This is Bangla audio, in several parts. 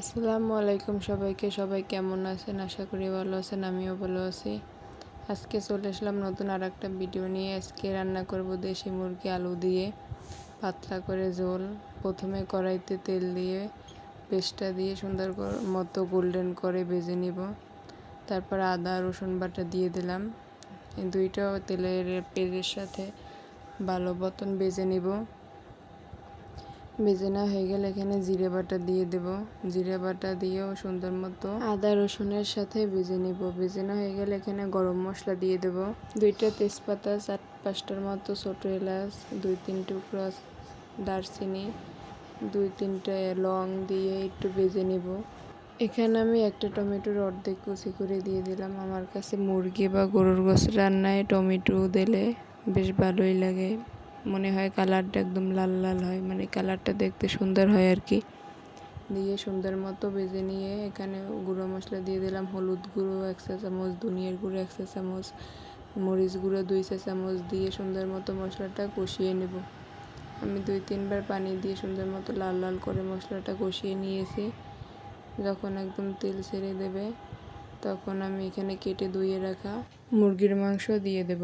আসসালামু আলাইকুম সবাইকে। সবাই কেমন আছেন? আশা করি ভালো আছেন, আমিও ভালো আছি। আজকে চলে আসলাম নতুন আর একটা ভিডিও নিয়ে। আজকে রান্না করব দেশি মুরগি আলু দিয়ে। পাতলা করে ঝোল। প্রথমে কড়াইতে তেল দিয়ে পেস্টটা দিয়ে সুন্দর মতো গোল্ডেন করে ভেজে নিব। তারপর আদা, রসুন বাটা দিয়ে দিলাম। দুইটা তেলের পেঁয়াজের সাথে ভালো মতন ভেজে নিব। ভেজে না হয়ে গেলে এখানে জিরে বাটা দিয়ে দেব। জিরে বাটা দিয়েও সুন্দর মতো আদা, রসুনের সাথে ভেজে নিব। ভেজে না হয়ে গেলে এখানে গরম মশলা দিয়ে দেব। দুইটা তেজপাতা, চার পাঁচটার মতো ছোটো এলাচ, দুই তিন টুকরো দারচিনি, দুই তিনটা লং দিয়ে একটু ভেজে নিব। এখানে আমি একটা টমেটোর অর্ধেক কুচি করে দিয়ে দিলাম। আমার কাছে মুরগি বা গরুর গোস রান্নায় টমেটো দিলে বেশ ভালোই লাগে। মনে হয় কালারটা একদম লাল লাল হয় মানে কালারটা দেখতে সুন্দর হয় আর কি। দিয়ে সুন্দর মতো ভেজে নিয়ে এখানে গুঁড়ো মশলা দিয়ে দিলাম, হলুদ গুঁড়ো, এক চা চামচ, ধনিয়ার গুঁড়ো, এক চা চামচ, মরিচ গুঁড়ো, দুই চা চামচ দিয়ে সুন্দর মতো মশলাটা কষিয়ে নেব। আমি দুই তিনবার পানি দিয়ে সুন্দর মতো লাল লাল করে মশলাটা কষিয়ে নিয়েছি। যখন একদম তেল ছেড়ে দেবে, তখন আমি এখানে কেটে ধুয়ে রাখা মুরগির মাংস দিয়ে দেব।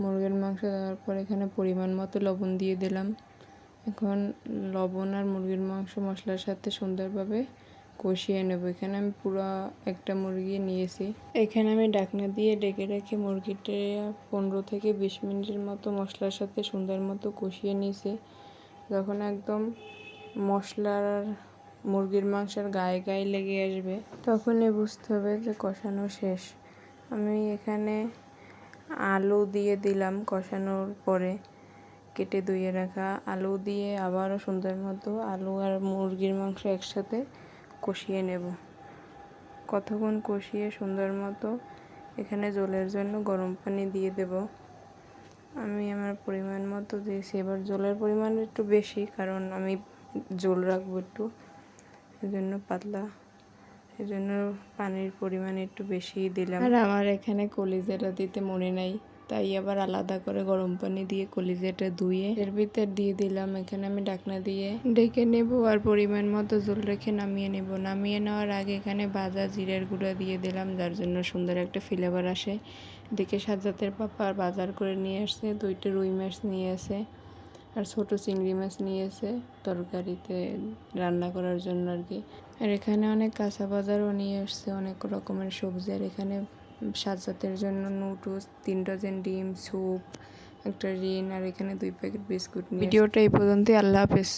মুরগির মাংস দেওয়ার পর এখানে পরিমাণ মতো লবণ দিয়ে দিলাম। এখন লবণ আর মুরগির মাংস মশলার সাথে সুন্দরভাবে কষিয়ে নেব। এখানে আমি পুরো একটা মুরগি নিয়েছি। এখানে আমি ডাকনা দিয়ে ডেকে রেখে মুরগিটা পনেরো থেকে বিশ মিনিটের মতো মশলার সাথে সুন্দর মতো কষিয়ে নিয়েছি। যখন একদম মশলার মুরগির মাংসের গায়ে গায়ে লেগে আসবে, তখনই বুঝতে হবে যে কষানো শেষ। আমি এখানে আলু দিয়ে দিলাম কষানোর পরে কেটে ধুয়ে রাখা আলু দিয়ে আবারও সুন্দর মতো আলু আর মুরগির মাংস একসাথে কষিয়ে নেব। কতক্ষণ কষিয়ে সুন্দর মতো এখানে জলের জন্য গরম পানি দিয়ে দেব। আমি আমার পরিমাণ মতো দিয়েছি। এবার জলের পরিমাণ একটু বেশি, কারণ আমি জল রাখব একটু, এজন্য পাতলা এজন্য পানির পরিমাণ একটু বেশি দিলাম। আর আমার এখানে কলিজাটা দিতে মনে নাই, তাই আবার আলাদা করে গরম পানি দিয়ে কলিজাটা ধুয়ে এর ভিতর দিয়ে দিলাম। এখানে আমি ডাকনা দিয়ে ডেকে নেব আর পরিমাণ মতো জল রেখে নামিয়ে নেব। নামিয়ে নেওয়ার আগে এখানে ভাজা জিরের গুঁড়া দিয়ে দিলাম, যার জন্য সুন্দর একটা ফ্লেভার আসে। দেখে সাজাতের পাপা বাজার করে নিয়ে আসছে, দুইটা রুই মাছ নিয়ে আসে। আর ছোট চিংড়ি মাছ নিয়েছে তরকারিতে রান্না করার জন্য আর কি। আর এখানে অনেক কাঁচা বাজারও নিয়ে আসছে, অনেক রকমের সবজি। আর এখানে সাজাতের জন্য নুডলস তিন ডজন ডিম, স্যুপ, একটা রিন, আর এখানে দুই প্যাকেট বিস্কুট ভিডিওটা এই পর্যন্তই। আল্লাহ হাফেজ।